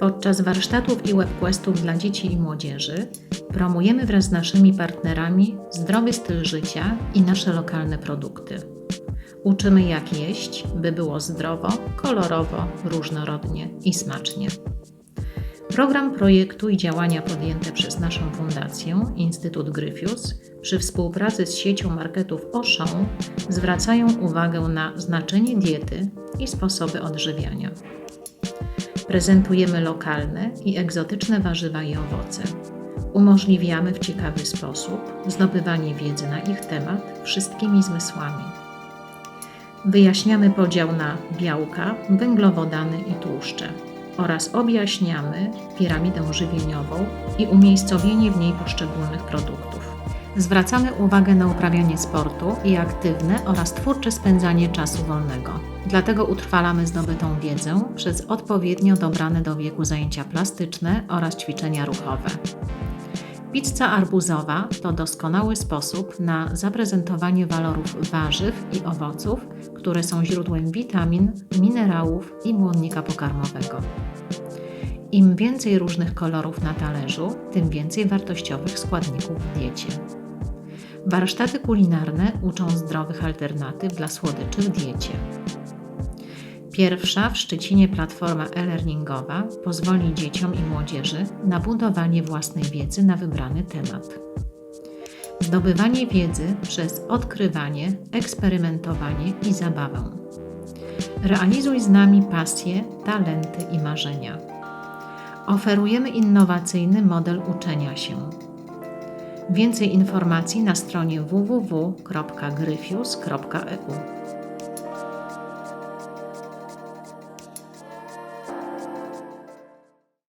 Podczas warsztatów i webquestów dla dzieci i młodzieży promujemy wraz z naszymi partnerami zdrowy styl życia i nasze lokalne produkty. Uczymy jak jeść, by było zdrowo, kolorowo, różnorodnie i smacznie. Program projektu i działania podjęte przez naszą fundację Instytut Gryfius przy współpracy z siecią marketów Auchan zwracają uwagę na znaczenie diety i sposoby odżywiania. Prezentujemy lokalne i egzotyczne warzywa i owoce. Umożliwiamy w ciekawy sposób zdobywanie wiedzy na ich temat wszystkimi zmysłami. Wyjaśniamy podział na białka, węglowodany i tłuszcze oraz objaśniamy piramidę żywieniową i umiejscowienie w niej poszczególnych produktów. Zwracamy uwagę na uprawianie sportu i aktywne oraz twórcze spędzanie czasu wolnego. Dlatego utrwalamy zdobytą wiedzę przez odpowiednio dobrane do wieku zajęcia plastyczne oraz ćwiczenia ruchowe. Pizza arbuzowa to doskonały sposób na zaprezentowanie walorów warzyw i owoców, które są źródłem witamin, minerałów i błonnika pokarmowego. Im więcej różnych kolorów na talerzu, tym więcej wartościowych składników w diecie. Warsztaty kulinarne uczą zdrowych alternatyw dla słodyczy w diecie. Pierwsza w Szczecinie platforma e-learningowa pozwoli dzieciom i młodzieży na budowanie własnej wiedzy na wybrany temat. Zdobywanie wiedzy przez odkrywanie, eksperymentowanie i zabawę. Realizuj z nami pasje, talenty i marzenia. Oferujemy innowacyjny model uczenia się. Więcej informacji na stronie www.gryfius.eu.